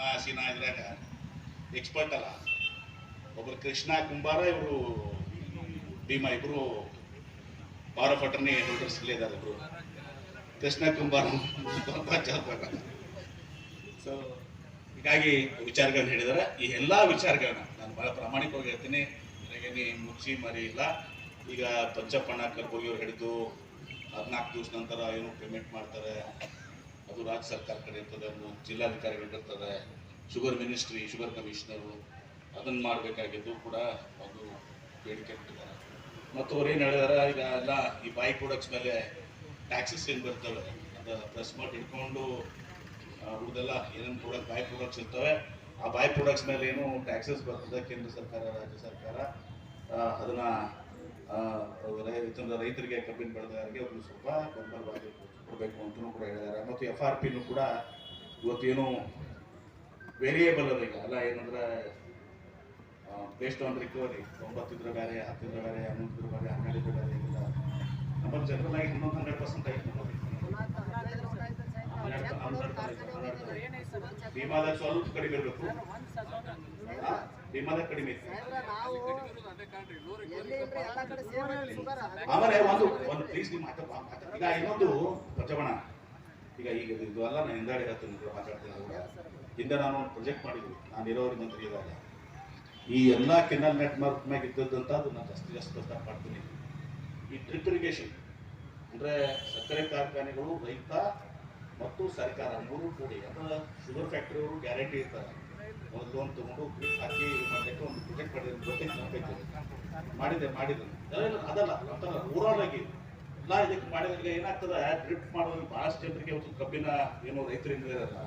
ನಮ್ಮ ಸೀನಾ ಇದ್ರಾಗ ಎಕ್ಸ್ಪರ್ಟ್ ಅಲ್ಲ. ಒಬ್ರು ಕೃಷ್ಣ ಕುಂಬಾರ, ಇವರು ಭೀಮಾ, ಇಬ್ರು ಪವರ್ ಆಫ್ ಅಟರ್ನಿ ಇದಾರೆ ಇಬ್ರು. ಕೃಷ್ಣ ಕುಂಬಾರ ಸೊ ಹೀಗಾಗಿ ವಿಚಾರಗಳನ್ನ ಹೇಳಿದಾರೆ. ಈ ಎಲ್ಲಾ ವಿಚಾರಗಳನ್ನ ನಾನು ಬಹಳ ಪ್ರಾಮಾಣಿಕವಾಗಿ ಹೇಳ್ತೀನಿ. ನನಗೇನಿ ಮುಚ್ಚಿ ಮರಿ ಇಲ್ಲ. ಈಗ ಪಂಚಪ್ಪಣ್ಣ ಕರ್ಬೋಗಿಯವ್ರು ಹಿಡಿದು ಹದಿನಾಲ್ಕು ದಿವಸ ನಂತರ ಏನು ಪೇಮೆಂಟ್ ಮಾಡ್ತಾರೆ. ಅದು ರಾಜ್ಯ ಸರ್ಕಾರ ಕಡೆ ಇರ್ತದೆ, ಅದು ಜಿಲ್ಲಾಧಿಕಾರಿಗಳು ಇರ್ತದೆ, ಶುಗರ್ ಮಿನಿಸ್ಟ್ರಿ, ಶುಗರ್ ಕಮಿಷನರು ಅದನ್ನು ಮಾಡಬೇಕಾಗಿದ್ದು ಕೂಡ ಒಂದು ಬೇಡಿಕೆ ಇಟ್ಟಿದ್ದಾರೆ. ಮತ್ತು ಅವ್ರು ಏನು ಹೇಳಿದಾರೆ, ಈಗ ಎಲ್ಲ ಈ ಬೈ ಪ್ರಾಡಕ್ಟ್ಸ್ ಮೇಲೆ ಟ್ಯಾಕ್ಸಸ್ ಏನು ಬರ್ತವೆ, ಅದು ಪ್ರೆಸ್ ಮಾಡಿ ಇಟ್ಕೊಂಡು ಉಳಿದೆಲ್ಲ ಏನೇನು ಪ್ರಾಡಕ್ಟ್ ಬೈ ಪ್ರಾಡಕ್ಟ್ಸ್ ಇರ್ತವೆ, ಆ ಬೈ ಪ್ರಾಡಕ್ಟ್ಸ್ ಮೇಲೆ ಏನು ಟ್ಯಾಕ್ಸಸ್ ಬರ್ತದೆ, ಕೇಂದ್ರ ಸರ್ಕಾರ, ರಾಜ್ಯ ಸರ್ಕಾರ ಅದನ್ನು ಅದನ್ನ ರೈತರಿಗೆ ಕಬ್ಬಿನ ಬೆಳೆದವರಿಗೆ ಒಂದು ಸ್ವಲ್ಪ ಬೆಂಬಲವಾಗಿ ಕೊಡಬೇಕು ಅಂತಲೂ ಕೂಡ ಹೇಳಿದ್ದಾರೆ. ಮತ್ತು ಎಫ್ ಆರ್ ಪಿನೂ ಕೂಡ ಇವತ್ತೇನು ವೇರಿಯೇಬಲ್ ಅದ ಈಗ. ಅಲ್ಲ ಏನಂದ್ರೆ ಬೇಸ್ಡ್ ಆನ್ ರಿಕವರಿ ಒಂಬತ್ತಿದ್ರೆ ಬೇರೆ ಹತ್ತಿದ್ರೆ ಬೇರೆ ಹನ್ನೊಂದಿದ್ರೆ ಬೇರೆ ಹನ್ನೆರಡಿದ್ರೆ ಬೇರೆ ಇಲ್ಲ ನಮ್ಮಲ್ಲಿ ಜನರಲ್ ಆಗಿ ಇನ್ನೊಂದು ಹಂಡ್ರೆಡ್ ಪರ್ಸೆಂಟ್ ಆಯ್ತು ನೋಡಿ ಭೀಮಾದಾಗ ಸ್ವಲ್ಪ ಕಡಿಮೆ ಇರಬೇಕು. ಭೀಮಾದಾಗ ಕಡಿಮೆ ಆಮೇಲೆ ಒಂದು ಒಂದು ಪ್ಲೀಸ್ ನಿಮ್ಮ ಮಾತಾಡ ಮಾತು- ಈಗ ಇನ್ನೊಂದು ಪ್ರಚವಣ ಈಗ ಈಗ ಇದು- ಅಲ್ಲ, ನಾನು ಹಿಂದಾಡಿ ಹೇಳ್ತೀನಿ ಮಾತಾಡ್ತೀನಿ ಕೂಡ. ಹಿಂದೆ ನಾನು ಒಂದು ಪ್ರೊಜೆಕ್ಟ್ ಮಾಡಿದ್ವಿ ನಾನು ನೀರಾವರಿ ಮಂತ್ರಿ ಇವಾಗ ಈ ಎಲ್ಲ ಕೆನಲ್ ನೆಟ್ವರ್ಕ್ ಮ್ಯಾಗ ಇದ್ದದ್ದಂತ ಅದು ನಾನು ಜಾಸ್ತಿ ಜಾಸ್ತಿ ಪ್ರಸ್ತಾಪ ಮಾಡ್ತೀನಿ. ಈ ಡ್ರಿಪ್ ಇರಿಗೇಷನ್ ಅಂದ್ರೆ ಸಕ್ಕರೆ ಕಾರ್ಖಾನೆಗಳು, ರೈತ ಮತ್ತು ಸರ್ಕಾರ, ಮೂರು ಕೂಡಿ, ಅಂದ್ರೆ ಶುಗರ್ ಫ್ಯಾಕ್ಟ್ರಿಯವರು ಗ್ಯಾರಂಟಿ ಇರ್ತಾರೆ. ಒಂದು ಲೋನ್ ತೊಗೊಂಡು ಹಾಕಿ ಮಾಡಲಿಕ್ಕೆ ಒಂದು ಪ್ರೊಜೆಕ್ಟ್ ಮಾಡಿದ್ರೆ ಮಾಡಿದೆ ಮಾಡಿದ್ರು ಅದೆಲ್ಲ ಅದಲ್ಲ ಅಂತ ಓವರಾಲ್ ಆಗಿ ಎಲ್ಲ ಇದಕ್ಕೆ ಮಾಡಿದಾಗ ಏನಾಗ್ತದೆ? ಡ್ರಿಪ್ ಮಾಡೋದ್ರಿಂದ ಬಹಳಷ್ಟು ಜನರಿಗೆ ಇವತ್ತು ಕಬ್ಬಿನ ಏನು ರೈತರಿಂದ ಇರಲ್ಲ.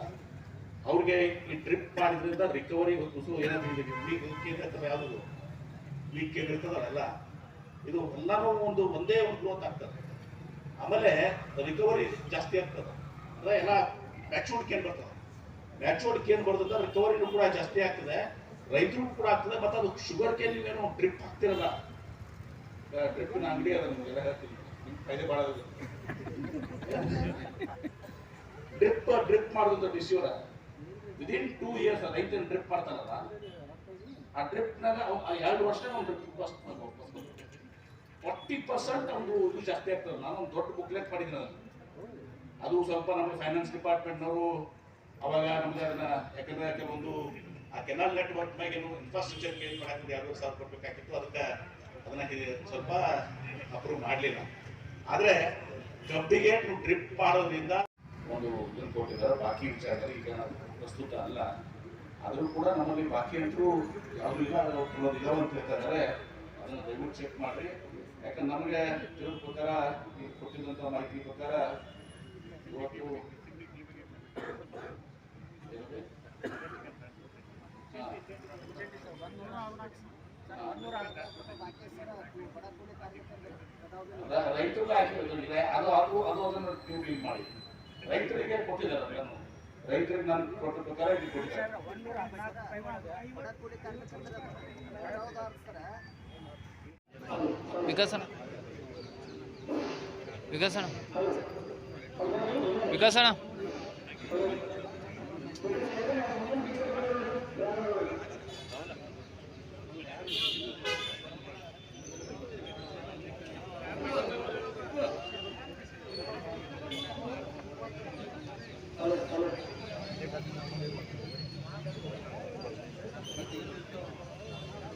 ಅವ್ರಿಗೆ ಈ ಡ್ರಿಪ್ ಮಾಡಿದ್ರಿಂದ ರಿಕವರಿ ಹೊತ್ತು ಏನಾದ್ರು ಲೀಕ್ ಇರ್ತದೆ, ಯಾವುದು ಲೀಕ್ ಇರ್ತದಲ್ಲ ಇದು ಎಲ್ಲಾನು ಒಂದು ಒಂದೇ ಒಂದು ಗ್ರೋತ್ ಆಗ್ತದೆ. ಆಮೇಲೆ ರಿಕವರಿ ಜಾಸ್ತಿ ಆಗ್ತದೆ. ಅಂದ್ರೆ ಎಲ್ಲ ಮ್ಯಾಚೂರ್ಡ್ ಕೇನ್ ಬರ್ತದೆ. ಮ್ಯಾಚೂರ್ಡ್ ಕೇನ್ ಬರ್ತದ ರಿಕವರಿನೂ ಕೂಡ ಜಾಸ್ತಿ ಆಗ್ತದೆ. ರೈತರು ಕೂಡ ಆಗ್ತದೆ, ಮತ್ತೆ ಅದು ಶುಗರ್ ಕೇನ್ ನೀವೇನು ಡ್ರಿಪ್ ಹಾಕ್ತಿರಲ್ಲ. ಡ್ರಿಪ್ನ ಅಂಗಡಿ ಅದ ನಿಮಗೆಲ್ಲ ಹೇಳ್ತೀನಿ. ಫೈದೆ ಭಾಳ ಡ್ರಿಪ್ ಡ್ರಿಪ್ ಮಾಡೋದು ಡಿಸ್ಯೂರ ವಿದಿನ್ ಟೂ ಇಯರ್ಸ್ ರೈತರು ಡ್ರಿಪ್ ಮಾಡ್ತಾರಲ್ಲ, ಆ ಡ್ರಿಪ್ನಾಗ ಎರಡು ವರ್ಷ ಅವ್ನು ಡ್ರಿಪ್ ಫಸ್ಟ್ ಫಾರ್ಟಿ ಪರ್ಸೆಂಟ್ ಅವ್ನು ಇದು ಜಾಸ್ತಿ ಆಗ್ತದೆ. ನಾನು ಒಂದು ದೊಡ್ಡ ಬುಕ್ಲೆಟ್ ಮಾಡಿದ್ದೀನಿ ಅದನ್ನು. ಅದು ಸ್ವಲ್ಪ ನಮ್ಮ ಫೈನಾನ್ಸ್ ಡಿಪಾರ್ಟ್ಮೆಂಟ್ನವರು ಅವಾಗ ನಮ್ಗೆ ಅದನ್ನ ಯಾಕಂದ್ರೆ ಕೆಲವೊಂದು ಆ ಕೆನಾಲ್ ನೆಟ್ವರ್ಕ್ ಮ್ಯಾಗ ಇನ್ಫ್ರಾಸ್ಟ್ರಕ್ಚರ್ ಕ್ಲೇಮ್ ಮಾಡಾಕಿದ್ದು ಎರಡು ಸಾವಿರ ಕೊಡ್ಬೇಕಾಗಿತ್ತು ಅದಕ್ಕೆ ಅದನ್ನ ಸ್ವಲ್ಪ ಅಪ್ರೂವ್ ಮಾಡಲಿಲ್ಲ. ಆದ್ರೆ ಕಬ್ಬಿಗೆ ಡ್ರಿಪ್ ಮಾಡೋದ್ರಿಂದ ಒಂದು ಇದನ್ನು ಕೊಟ್ಟಿದ್ದಾರೆ. ಬಾಕಿ ವಿಚಾರದಲ್ಲಿ ಈಗ ಪ್ರಸ್ತುತ ಅಲ್ಲ. ಆದರೂ ಕೂಡ ನಮ್ಮಲ್ಲಿ ಬಾಕಿ ಅಂತೂ ಯಾವುದೂ ಇಲ್ಲ ಕೆಲವೊಂದು ಇದಾವೆ ಅಂತ ಹೇಳ್ತಾರೆ ಅದನ್ನ ದಯವಿಟ್ಟು ಚೆಕ್ ಮಾಡ್ರಿ. ಯಾಕಂದ್ರೆ ನಮಗೆ ತಿಳಿದ ಪ್ರಕಾರ ಈ ಕೊಟ್ಟಿದ್ದಂಥ ಮಾಹಿತಿ ಪ್ರಕಾರ ಇವತ್ತು ಅದು ಅದನ್ನು ಟ್ಯೂಬಿಂಗ್ ಮಾಡಿ ರೈತರಿಗೆ ಕೊಟ್ಟಿದ್ದಾರೆ ರೈತರಿಗೆ ನಾನು ಕೊಟ್ಟ ಪ್ರಕಾರ ಇದು ಕೊಟ್ಟಿದ್ದಾರೆ. ವಿಕಸನ. ವಿಕಸನ. ವಿಕಸನ.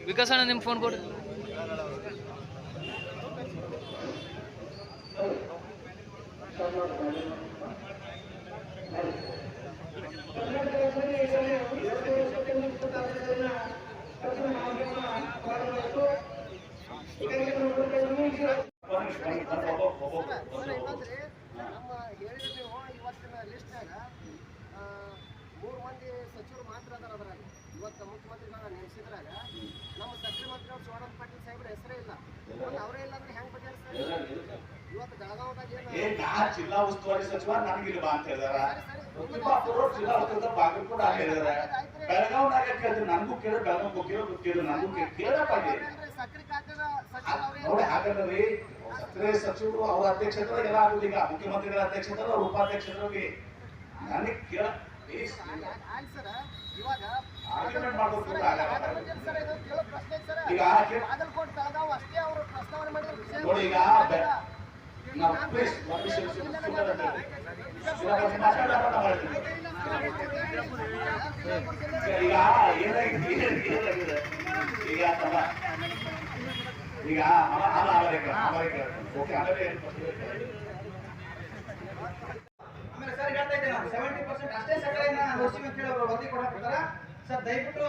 ವಿಕಸನ ನಿಮ್ಮ ಫೋನ್ ಕೊಡಿ ಇನ್ನೊಂದ್ರಿ, ನಮ್ಮ ಹೇಳಿದ್ರೆ ನೀವು ಇವತ್ತಿನ ಲಿಸ್ಟ್ನಾಗ ಮೂರು ಮಂದಿ ಸಚಿವರು ಮಾತ್ರ ಅದಾರ ಅದ್ರಾಗ ಇವತ್ತು ಮುಖ್ಯಮಂತ್ರಿಗಳನ್ನ ನೇಮಿಸಿದ್ರಾಗ ನಮ್ಮ ಸಕ್ರಿ ಮಂತ್ರಿ ಅವ್ರು ಪಟ್ಟಿ ಪಾಟೀಲ್ ಸಾಹೇಬ್ರ ಹೆಸರೇ ಇಲ್ಲ. ಅವರೇ ಇಲ್ಲ ಅಂದ್ರೆ ಹೆಂಗ್ ಬಗೆಹರಿಸ್ತಾರೆ ಇವತ್ತು ಬೆಳಗಾವದಾಗ ಏ ಏನು ಜಿಲ್ಲಾ ಉಸ್ತುವಾರಿ ಸಚಿವ ಅಂತ ಹೇಳಿದಾರ. ತಿಮ್ಮಾಪುರ ಜಿಲ್ಲಾ ಉಸ್ತುವಾರಿ ಬಾಗಲಕೋಟ ಅಂತ ಹೇಳಿದಾರ. ಬೆಳಗಾವ್ನಾಗ ಕೇಳಿದ್ರೆ ನನಗೂ ಕೇಳಿ ಬೆಳಗಾವ್ ಕೇಳಿ ಕೇಳಿ. ನನಗೂ. ಸಕ್ರಿ ನೋಡಿ ಹಾಗಾದ್ರೆ ಸಚಿವರು ಅವರ ಅಧ್ಯಕ್ಷತೆ ಎಲ್ಲ ಆಗುದು ಈಗ ಮುಖ್ಯಮಂತ್ರಿಗಳ ಅಧ್ಯಕ್ಷತೆ ಅವ್ರ ಉಪಾಧ್ಯಕ್ಷರಿಗೆ ನನಗೆ ಕೇಳ please, ಆಯ್ತು ಸರ್. ಇವಾಗ Argument ಮಾಡಬೇಕು ಅಂತ. ಈಗ ನೋಡಿ ಈಗ ನಾವು. ಈಗ ಏನಾಗಿದೆ ಏನಾಗಿದೆ ಈಗ ತಮ್ಮ ಈಗ ಅಮ ಅಮೆರಿಕ ಅಮೆರಿಕ ಓಕೆ ಆಮೇಲೆ ಸರ್ ಹೇಳ್ತಾ ಇದ್ದೆ ನಾನು ಸೆವೆಂಟಿ ಪರ್ಸೆಂಟ್ ಅಷ್ಟೇ ಸಕ್ಕರೆಯನ್ನು ಹೇಳಿ ಅವರು ವರದಿ ಕೊಡಾಕತ್ತಾರ ಸರ್ ದಯವಿಟ್ಟು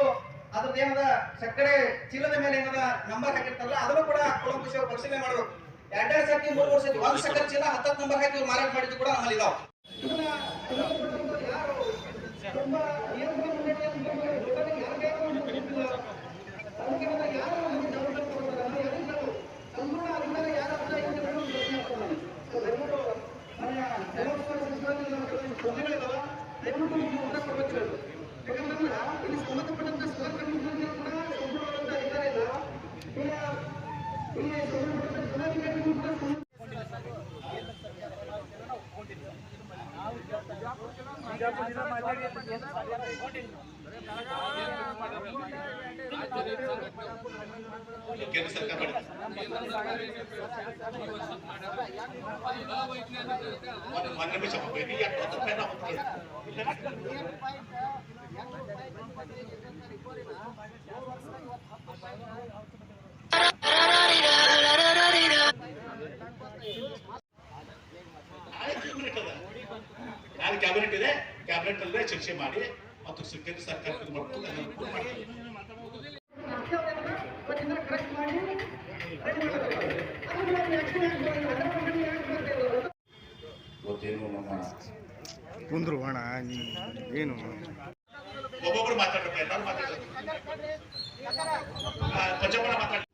ಅದ್ರದ್ದು ಏನದ, ಸಕ್ಕರೆ ಚೀಲದ ಮೇಲೆ ಏನದ ನಂಬರ್ ಹಾಕಿರ್ತಾರಲ್ಲ, ಅದನ್ನು ಕೂಡ ಅವರು ಪರಿಶೀಲನೆ ಮಾಡಬೇಕು ಎರಡೆರಡು ಸರ್ತಿ ಮೂರು ವರ್ಷ ಒಂದು ಸಕ್ಕರೆ ಚೀಲ, ಹತ್ತತ್ತು ನಂಬರ್ ಹಾಕಿ ಮಾರಾಟ ಮಾಡಿದ್ದು ಕೂಡ ನಮ್ಮಲ್ಲಿ ಇದಾವೆ. ಕೇಂದ್ರ ಸರ್ಕಾರ ಮಾಡಿದೆ. ಒಂದು ಒಂದು ಕೂಡ ಹೋಗ್ಬೇಕು. ಈಗ ಹತ್ತು ರೂಪಾಯಿ ನಾವು ಹೋಗ್ತೀವಿ. ಏಳು ಪಾಯಿಂಟ್ ಎಂಟು ರೂಪಾಯಿ ಗಣಪತಿ ಇದ್ದಂಥ ನಾಳೆ ಕ್ಯಾಬಿನೆಟ್ ಇದೆ ಕ್ಯಾಬಿನೆಟ್ ಅಲ್ಲೇ ಚರ್ಚೆ ಮಾಡಿ ಮತ್ತು ಸ- ಕೇಂದ್ರ ಸರ್ಕಾರ. ಇವತ್ತೇನು ನಮ್ಮ ಕುಂದ್ರು ಅಣ್ಣ ಏನು? ಒಬ್ಬೊಬ್ರು ಮಾತಾಡ್ತಾರೆ ಎಲ್ಲರೂ ಮಾತಾಡ್ತಾರೆ. ಪಂಚಮಣ ಮಾತಾಡ್ತಾರೆ.